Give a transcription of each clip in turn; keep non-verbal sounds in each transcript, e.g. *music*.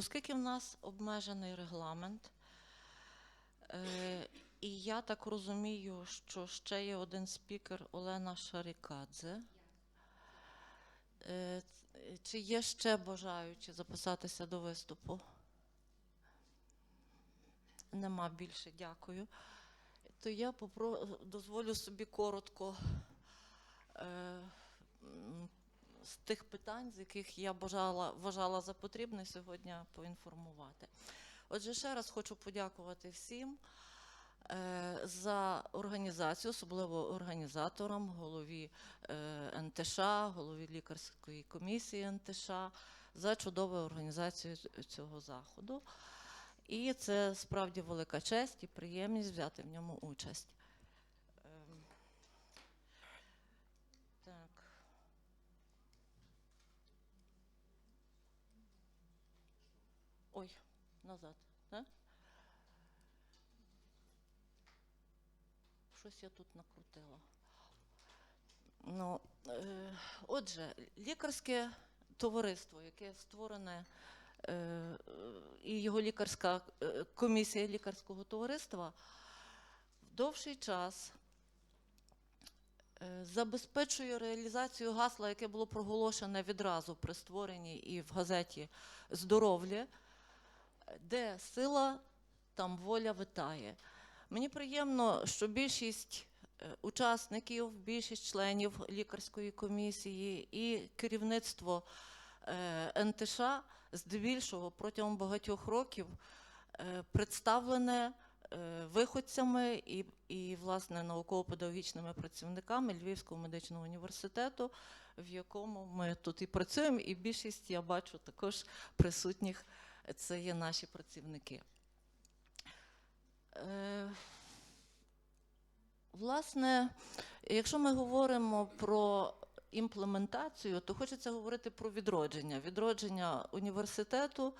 Оскільки в нас обмежений регламент, е, і я так розумію, що ще є один спікер Олена Шарікадзе. Е, Чи є ще бажаючі записатися до виступу? Нема більше, дякую. То я попро... дозволю собі коротко е, з тих питань, з яких я бажала, вважала за потрібне сьогодні поінформувати. Отже, ще раз хочу подякувати всім е, за організацію, особливо організаторам, голові е, НТШ, голові лікарської комісії НТШ за чудову організацію цього заходу. І це справді велика честь і приємність взяти в ньому участь. Ем, Так. Ой, назад. Да? Щось я тут накрутила. Ну, е, отже, лікарське товариство, яке створене, е, і його лікарська е, комісія лікарського товариства в довший час е, забезпечує реалізацію гасла, яке було проголошене відразу при створенні і в газеті Здоров'я, де сила, там воля витає. Мені приємно, що більшість е, учасників, більшість членів лікарської комісії і керівництво е, НТШ здебільшого протягом багатьох років е, представлене виходцями і, і власне науково-педагогічними працівниками Львівського медичного університету, в якому ми тут і працюємо, і більшість я бачу також присутніх. Це є наші працівники. Е, Власне, якщо ми говоримо про імплементацію, то хочеться говорити про відродження. Відродження університету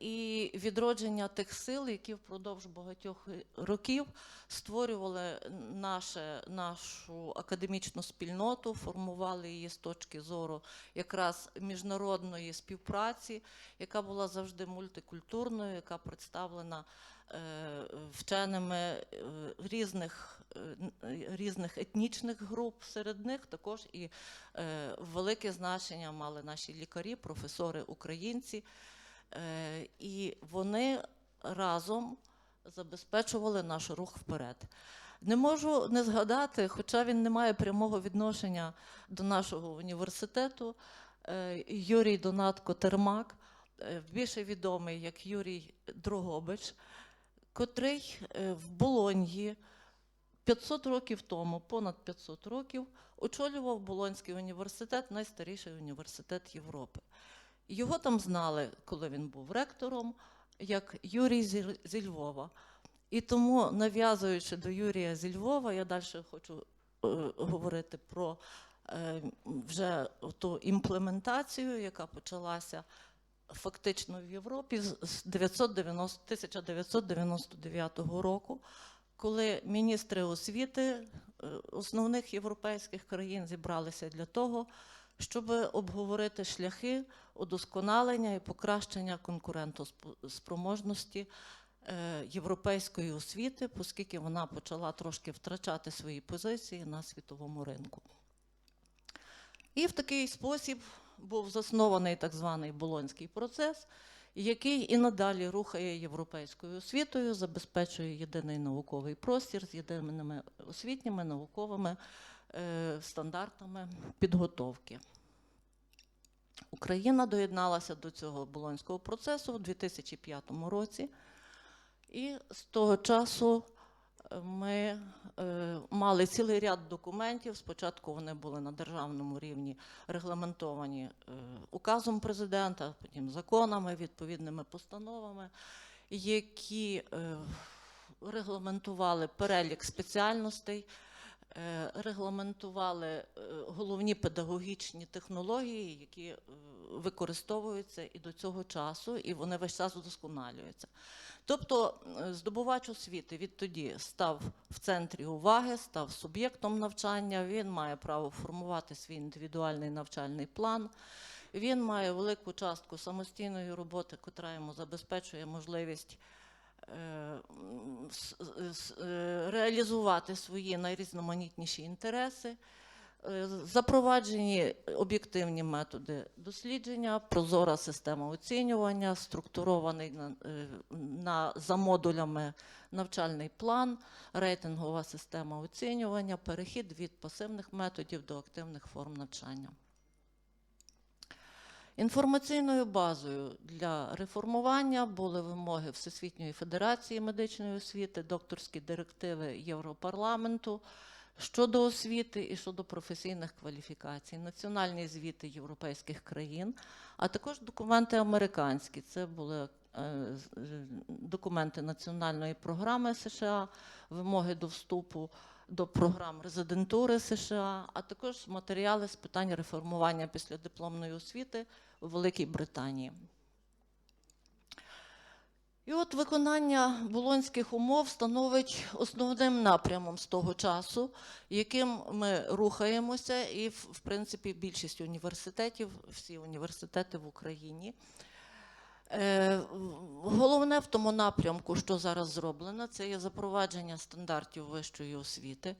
і відродження тих сил, які впродовж багатьох років створювали наше, нашу академічну спільноту, формували її з точки зору якраз міжнародної співпраці, яка була завжди мультикультурною, яка представлена е, вченими е, різних, е, різних етнічних груп. Серед них також і е, велике значення мали наші лікарі, професори, українці. Е, І вони разом забезпечували наш рух вперед. Не можу не згадати, хоча він не має прямого відношення до нашого університету, е, Юрій Донатко Термак, е, більше відомий як Юрій Дрогобич, котрий в Болоньї 500 років тому, понад 500 років, очолював Болонський університет, найстаріший університет Європи. Його там знали, коли він був ректором, як Юрій зі Львова. І тому, нав'язуючи до Юрія зі Львова, я далі хочу е, говорити про е, вже ту імплементацію, яка почалася фактично в Європі з з 990 1999 року, коли міністри освіти е, основних європейських країн зібралися для того, щоб обговорити шляхи удосконалення і покращення конкурентоспроможності е, європейської освіти, оскільки вона почала трошки втрачати свої позиції на світовому ринку. І в такий спосіб був заснований так званий Болонський процес, який і надалі рухає європейською освітою, забезпечує єдиний науковий простір з єдиними освітніми науковими стандартами підготовки. Україна доєдналася до цього болонського процесу у 2005 році, і з того часу е, ми е, мали цілий ряд документів. Спочатку вони були на державному рівні регламентовані е, указом президента, потім законами, відповідними постановами, які е, регламентували перелік спеціальностей, е, регламентували е, головні педагогічні технології, які е, використовуються і до цього часу, і вони весь час удосконалюються. Тобто е, здобувач освіти відтоді став в центрі уваги, став суб'єктом навчання, він має право формувати свій індивідуальний навчальний план. Він має велику частку самостійної роботи, котра йому забезпечує можливість е, е, реалізувати свої найрізноманітніші інтереси. Е, Запроваджені об'єктивні методи дослідження, прозора система оцінювання, структурований на, е, на за модулями навчальний план, рейтингова система оцінювання, перехід від пасивних методів до активних форм навчання. Інформаційною базою для реформування були вимоги Всесвітньої федерації медичної освіти, докторські директиви Європарламенту щодо освіти і щодо професійних кваліфікацій, національні звіти європейських країн, а також документи американські. Це були е, е, документи національної програми США, вимоги до вступу до програм резидентури США, а також матеріали з питань реформування післядипломної освіти у Великій Британії. І от виконання болонських умов становить основним напрямом з того часу, яким ми рухаємося, і в принципі більшість університетів, всі університети в Україні. Е, Головне в тому напрямку, що зараз зроблено, це є запровадження стандартів вищої освіти,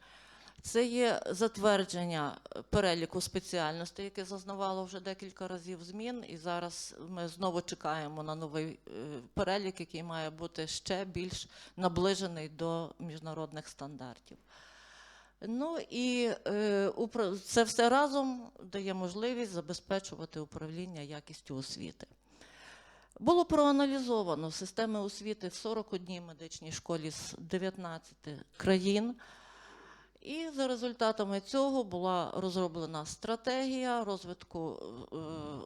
це є затвердження переліку спеціальностей, яке зазнавало вже декілька разів змін, і зараз ми знову чекаємо на новий е, перелік, який має бути ще більш наближений до міжнародних стандартів. Ну і е, це все разом дає можливість забезпечувати управління якістю освіти. Було проаналізовано системи освіти в 41 медичній школі з 19 країн. І за результатами цього була розроблена стратегія розвитку е,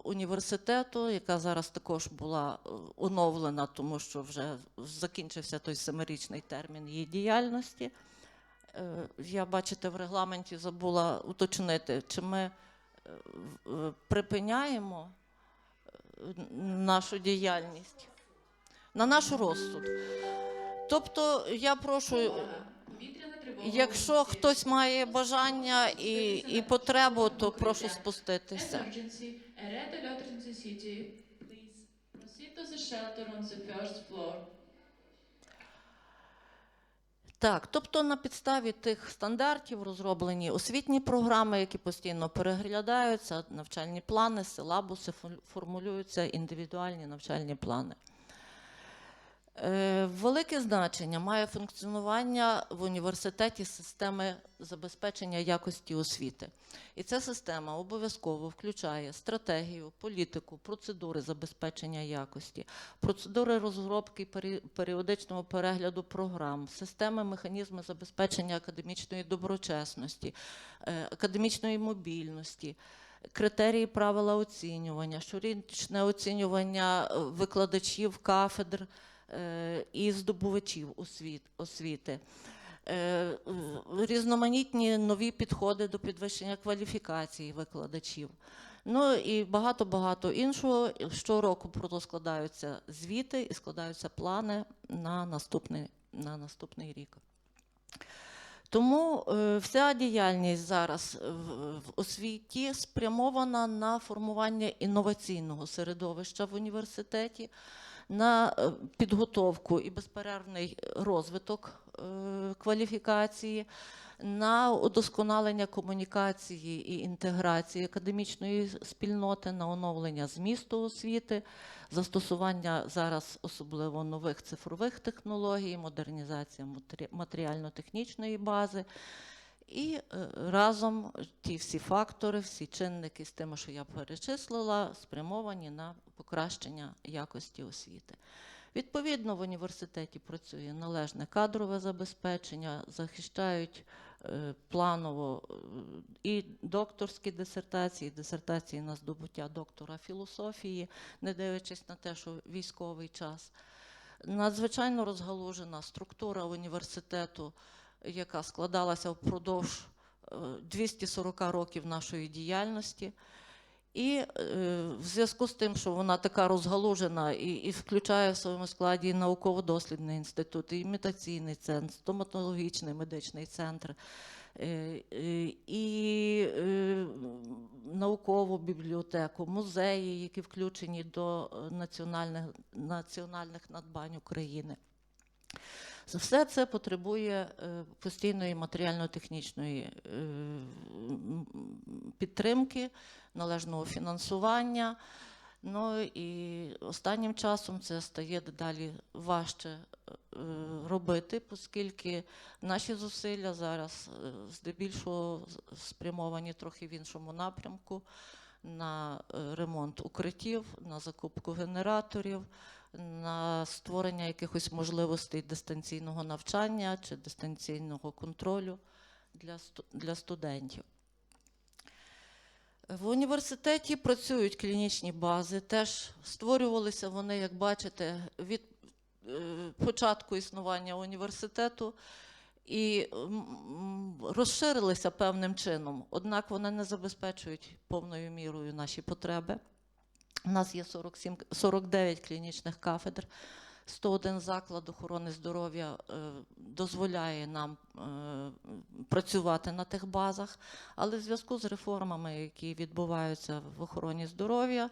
університету, яка зараз також була е, оновлена, тому що вже закінчився той семирічний термін її діяльності. Е, Я, бачите, в регламенті забула уточнити, чи ми е, е, припиняємо нашу діяльність на наш розсуд. Тобто, я прошу. Якщо хтось має бажання і, і потребу, то прошу спуститися. Please proceed to the shelter. Так, тобто на підставі тих стандартів розроблені освітні програми, які постійно переглядаються, навчальні плани, силабуси, фо- формулюються індивідуальні навчальні плани. Е, Велике значення має функціонування в університеті системи забезпечення якості освіти. І ця система обов'язково включає стратегію, політику, процедури забезпечення якості, процедури розробки періодичного перегляду програм, системи механізми забезпечення академічної доброчесності, е, академічної мобільності. Критерії правила оцінювання, щорічне оцінювання е, викладачів кафедр і здобувачів освіти, е, різноманітні нові підходи до підвищення кваліфікації викладачів. Ну і багато-багато іншого. Щороку про складаються звіти і складаються плани на наступний, на наступний рік. Тому е, вся діяльність зараз в освіті спрямована на формування інноваційного середовища в університеті, на е, підготовку і безперервний розвиток е, кваліфікації, на удосконалення комунікації і інтеграції академічної спільноти, на оновлення змісту освіти, застосування зараз особливо нових цифрових технологій, модернізація матеріально-технічної бази. І е, разом ті всі фактори, всі чинники з тими, що я перечислила, спрямовані на покращення якості освіти. Відповідно, в університеті працює належне кадрове забезпечення, захищають е, планово е, і докторські дисертації, і дисертації на здобуття доктора філософії, не дивлячись на те, що військовий час. Надзвичайно розгалужена структура університету, яка складалася впродовж е, 240 років нашої діяльності. І е, в зв'язку з тим, що вона така розгалужена і, і включає в своєму складі науково-дослідний інститут, і імітаційний центр, стоматологічний медичний центр, е, е, і е, наукову бібліотеку, музеї, які включені до е, національних, національних надбань України. Все це потребує е, постійної матеріально-технічної е, підтримки, належного фінансування. Ну і останнім часом це стає дедалі важче е, робити, оскільки наші зусилля зараз здебільшого спрямовані трохи в іншому напрямку на ремонт укриттів, на закупку генераторів, на створення якихось можливостей дистанційного навчання чи дистанційного контролю для, для студентів. В університеті працюють клінічні бази, теж створювалися вони, як бачите, від е, початку існування університету і розширилися певним чином, однак вони не забезпечують повною мірою наші потреби. У нас є 47, 49 клінічних кафедр, 101 заклад охорони здоров'я е, дозволяє нам е, працювати на тих базах, але в зв'язку з реформами, які відбуваються в охороні здоров'я,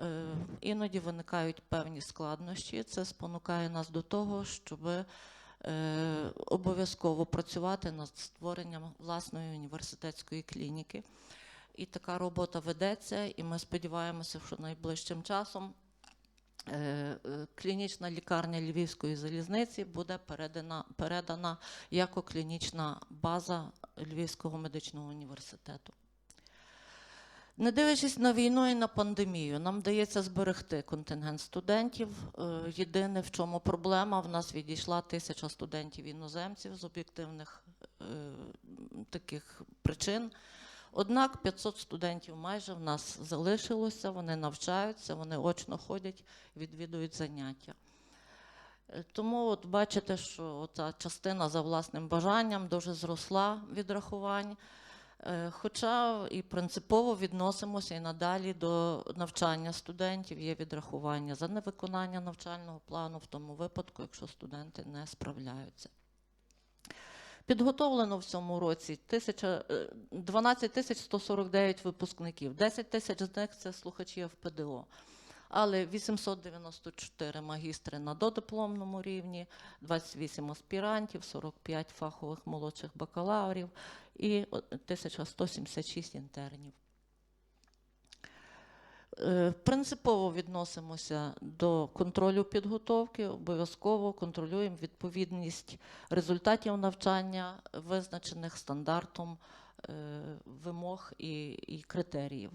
е, іноді виникають певні складнощі. Це спонукає нас до того, щоб обов'язково працювати над створенням власної університетської клініки. І така робота ведеться, і ми сподіваємося, що найближчим часом е, е, клінічна лікарня Львівської залізниці буде передана, передана як клінічна база Львівського медичного університету. Не дивлячись на війну і на пандемію, нам вдається зберегти контингент студентів. Е, Єдине, в чому проблема, в нас відійшла тисяча студентів іноземців з об'єктивних таких причин. Однак 500 студентів майже в нас залишилося, вони навчаються, вони очно ходять, відвідують заняття. Е, Тому от бачите, що ця частина за власним бажанням дуже зросла відрахувань. Е, Хоча і принципово відносимося і надалі до навчання студентів, є відрахування за невиконання навчального плану в тому випадку, якщо студенти не справляються. Підготовлено в цьому році 1000, е, 12 тисяч 149 випускників. 10 тисяч з них це слухачі ФПДО. Але 894 магістри на додипломному рівні, 28 аспірантів, 45 фахових молодших бакалаврів і 1176 інтернів. Е, Принципово відносимося до контролю підготовки, обов'язково контролюємо відповідність результатів навчання, визначених стандартом е, вимог і, і критеріїв.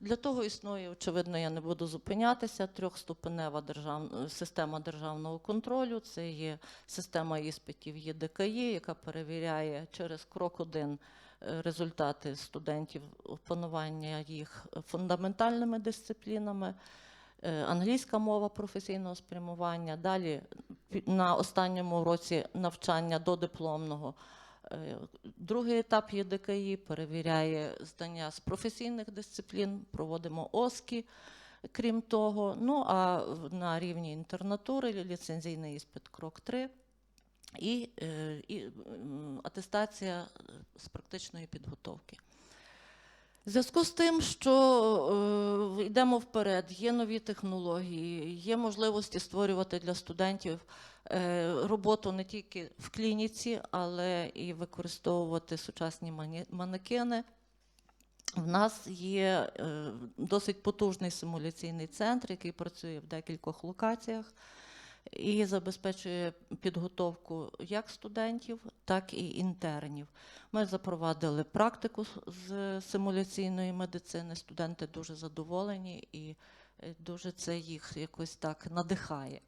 Для того існує, очевидно, я не буду зупинятися, трьохступенева держав... система державного контролю. Це є система іспитів ЄДКІ, яка перевіряє через крок один результати студентів опанування їх фундаментальними дисциплінами. Е, Англійська мова професійного спрямування. Далі на останньому році навчання до дипломного Е, Другий етап ЄДКІ перевіряє знання з професійних дисциплін, проводимо ОСКІ, крім того. Ну а на рівні інтернатури ліцензійний іспит крок 3 і, е, і атестація е, з практичної підготовки. В зв'язку з тим, що е, йдемо вперед, є нові технології, є можливості створювати для студентів е, роботу не тільки в клініці, але і використовувати сучасні манекени. В нас є е, досить потужний симуляційний центр, який працює в декількох локаціях і забезпечує підготовку як студентів, так і інтернів. Ми запровадили практику з симуляційної медицини. Студенти дуже задоволені і е, дуже це їх якось так надихає.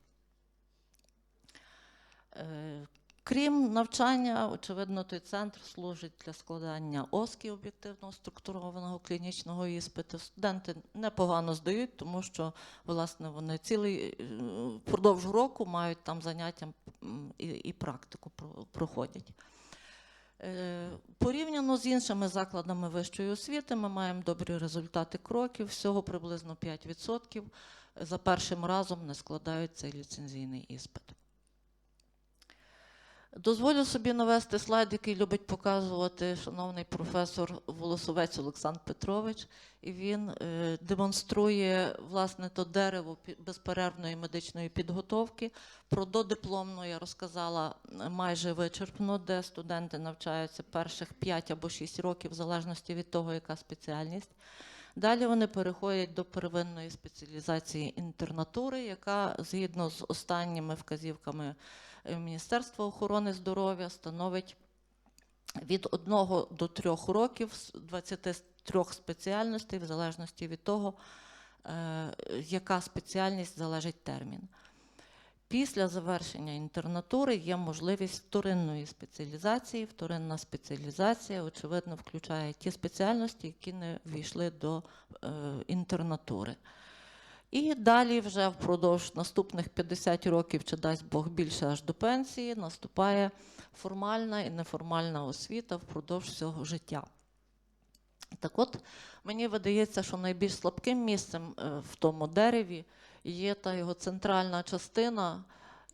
Крім навчання, очевидно, той центр служить для складання ОСКІ об'єктивного структурованого клінічного іспиту. Студенти непогано здають, тому що власне вони цілий е, впродовж року мають там заняття і, і практику проходять. Е, Порівняно з іншими закладами вищої освіти, ми маємо добрі результати кроків, всього приблизно 5% за першим разом не складають цей ліцензійний іспит. Дозволю собі навести слайд, який любить показувати шановний професор Волосовець Олександр Петрович. І він е, демонструє власне то дерево безперервної медичної підготовки. Про додипломну я розказала е, майже вичерпно, де студенти навчаються перших 5 або 6 років, в залежності від того, яка спеціальність. Далі вони переходять до первинної спеціалізації інтернатури, яка згідно з останніми вказівками Міністерства охорони здоров'я становить від 1 до 3 років з 23 спеціальностей, в залежності від того, е, яка спеціальність залежить термін. Після завершення інтернатури є можливість вторинної спеціалізації. Вторинна спеціалізація, очевидно, включає ті спеціальності, які не ввійшли до е, інтернатури. І далі, вже впродовж наступних 50 років, чи дасть Бог більше аж до пенсії, наступає формальна і неформальна освіта впродовж всього життя. Так от, мені видається, що найбільш слабким місцем е, в тому дереві є та його центральна частина,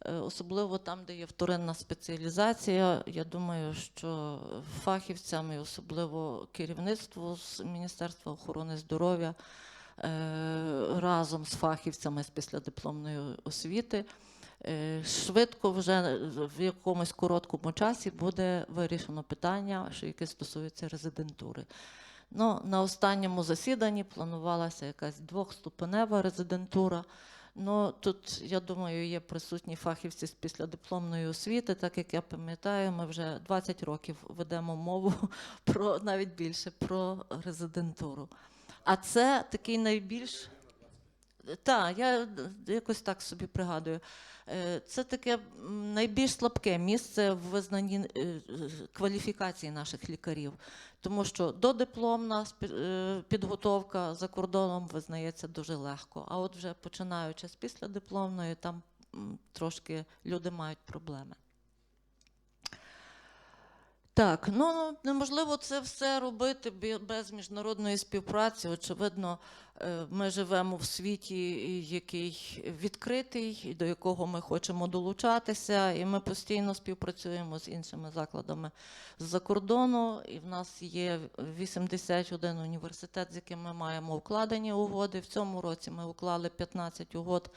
е, особливо там, де є вторинна спеціалізація. Я думаю, що фахівцям і особливо керівництву з Міністерства охорони здоров'я разом з фахівцями з післядипломної освіти. е, Швидко вже в якомусь короткому часі буде вирішено питання, яке стосується резидентури. Ну, на останньому засіданні планувалася якась двохступенева резидентура. Ну, тут, я думаю, є присутні фахівці з післядипломної освіти. Так як я пам'ятаю, ми вже 20 років ведемо мову *laughs* про навіть більше про резидентуру. А це такий найбільш. Так, я якось так собі пригадую. Е, Це таке найбільш слабке місце в визнанні е, кваліфікації наших лікарів, тому що додипломна е, підготовка за кордоном визнається дуже легко. А от вже починаючи з післядипломної, там трошки люди мають проблеми. Так, ну неможливо це все робити без міжнародної співпраці. Очевидно, е, ми живемо в світі, який відкритий, до якого ми хочемо долучатися, і ми постійно співпрацюємо з іншими закладами з-за кордону. І в нас є 81 університет, з яким ми маємо укладені угоди. В цьому році ми уклали 15 угод.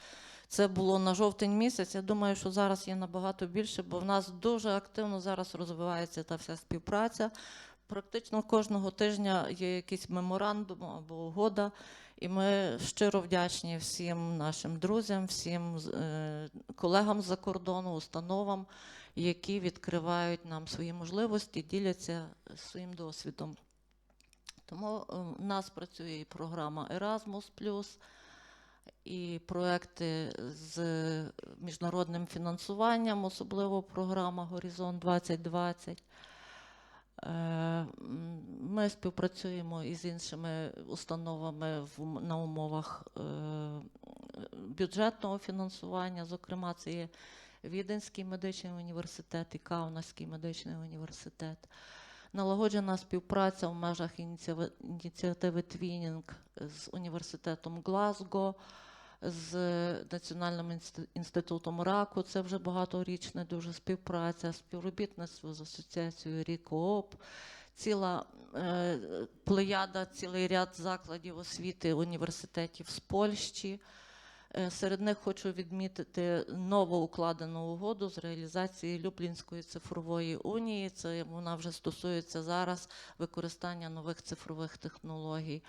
Це було на жовтень місяць. Я думаю, що зараз є набагато більше, бо в нас дуже активно зараз розвивається та вся співпраця. Практично кожного тижня є якийсь меморандум або угода, і ми щиро вдячні всім нашим друзям, всім е, колегам з-за кордону, установам, які відкривають нам свої можливості, діляться своїм досвідом. Тому е, в нас працює і програма Erasmus+, і проекти з міжнародним фінансуванням, особливо програма Горизонт 2020. Е, Ми співпрацюємо із іншими установами на умовах е, бюджетного фінансування. Зокрема, це є Віденський медичний університет і Каунасський медичний університет. Налагоджена співпраця в межах ініціативи Твінінг з університетом Глазго, з Національним інститутом раку. Це вже багаторічна дуже співпраця, співробітництво з асоціацією Рікооп, ціла е, плеяда, цілий ряд закладів освіти університетів з Польщі. Е, Серед них хочу відмітити новоукладену угоду з реалізації Люблінської цифрової унії. Це вона вже стосується зараз використання нових цифрових технологій.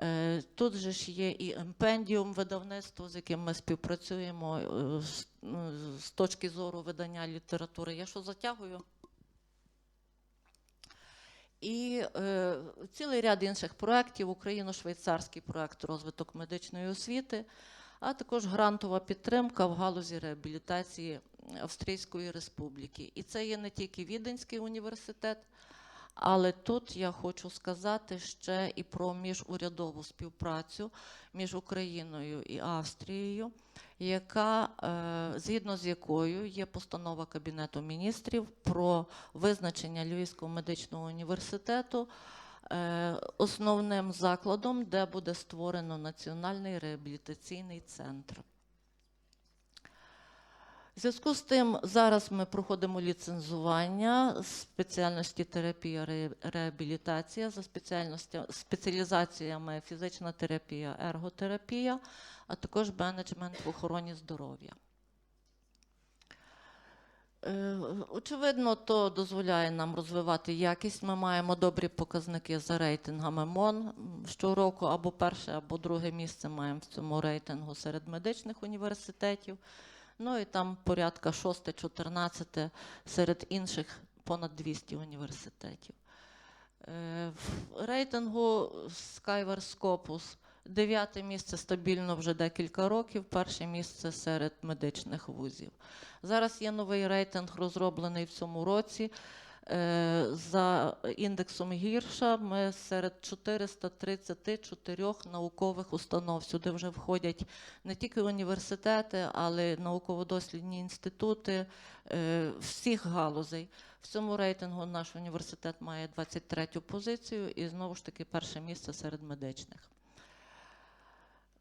Е, Тут же ж є і Емпендіум видавництво, з яким ми співпрацюємо е, ну, з точки зору видання літератури. Я що затягую? І е, цілий ряд інших проєктів, Україно-швейцарський проєкт розвиток медичної освіти, а також грантова підтримка в галузі реабілітації Австрійської Республіки. І це є не тільки Віденський університет, але тут я хочу сказати ще і про міжурядову співпрацю між Україною і Австрією, яка е, згідно з якою є постанова Кабінету міністрів про визначення Львівського медичного університету основним закладом, де буде створено Національний реабілітаційний центр. В зв'язку з тим, зараз ми проходимо ліцензування спеціальності терапія ре- реабілітація за спеціалізаціями фізична терапія, ерготерапія, а також менеджмент в охороні здоров'я. Е, Очевидно, то дозволяє нам розвивати якість. Ми маємо добрі показники за рейтингами МОН. Щороку або перше, або друге місце маємо в цьому рейтингу серед медичних університетів. Ну і там порядка 6-14 серед інших понад 200 університетів. Е, В рейтингу Skyward Scopus дев'яте місце стабільно вже декілька років, перше місце серед медичних вузів. Зараз є новий рейтинг, розроблений в цьому році. Е, За індексом гірша ми серед 434 наукових установ. Сюди вже входять не тільки університети, але й науково-дослідні інститути е, всіх галузей. В цьому рейтингу наш університет має 23 позицію і знову ж таки перше місце серед медичних.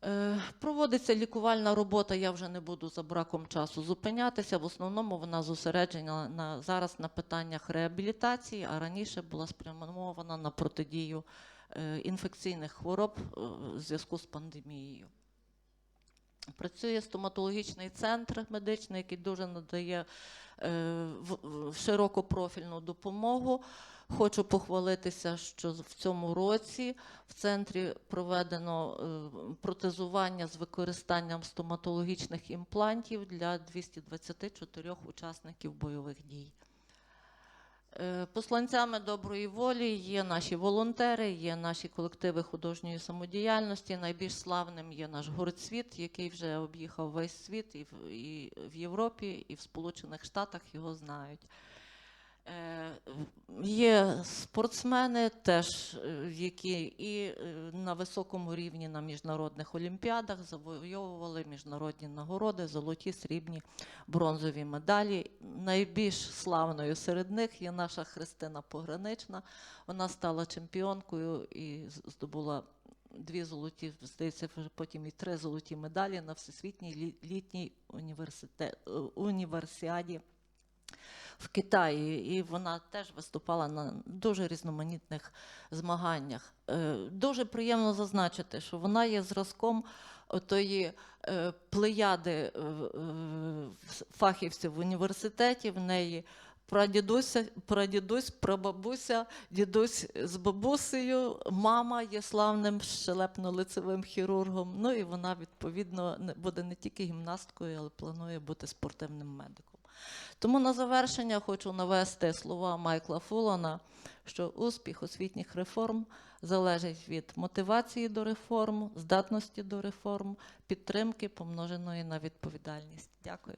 Е, Проводиться лікувальна робота, я вже не буду за браком часу зупинятися. В основному вона зосереджена на, зараз на питаннях реабілітації, а раніше була спрямована на протидію е, інфекційних хвороб е, в зв'язку з пандемією. Працює стоматологічний центр медичний, який дуже надає широкопрофільну допомогу. Хочу похвалитися, що в цьому році в центрі проведено е, протезування з використанням стоматологічних імплантів для 224 учасників бойових дій. Е, Посланцями доброї волі є наші волонтери, є наші колективи художньої самодіяльності. Найбільш славним є наш гуртсвіт, який вже об'їхав весь світ і в Європі, і в Сполучених Штатах його знають. Е, Є спортсмени, теж, е, які і е, на високому рівні на міжнародних олімпіадах завойовували міжнародні нагороди, золоті, срібні, бронзові медалі. Найбільш славною серед них є наша Христина Погранична. Вона стала чемпіонкою і здобула дві золоті, здається, потім і три золоті медалі на всесвітній літній університет, універсіаді в Китаї, і вона теж виступала на дуже різноманітних змаганнях. Е, Дуже приємно зазначити, що вона є зразком тої плеяди е, е, фахівців в університеті. В неї прадідуся, прадідусь, прабабуся, дідусь з бабусею, мама є славним щелепно-лицевим хірургом. Ну і вона, відповідно, буде не тільки гімнасткою, але планує бути спортивним медиком. Тому на завершення хочу навести слова Майкла Фулана, що успіх освітніх реформ залежить від мотивації до реформ, здатності до реформ, підтримки, помноженої на відповідальність. Дякую.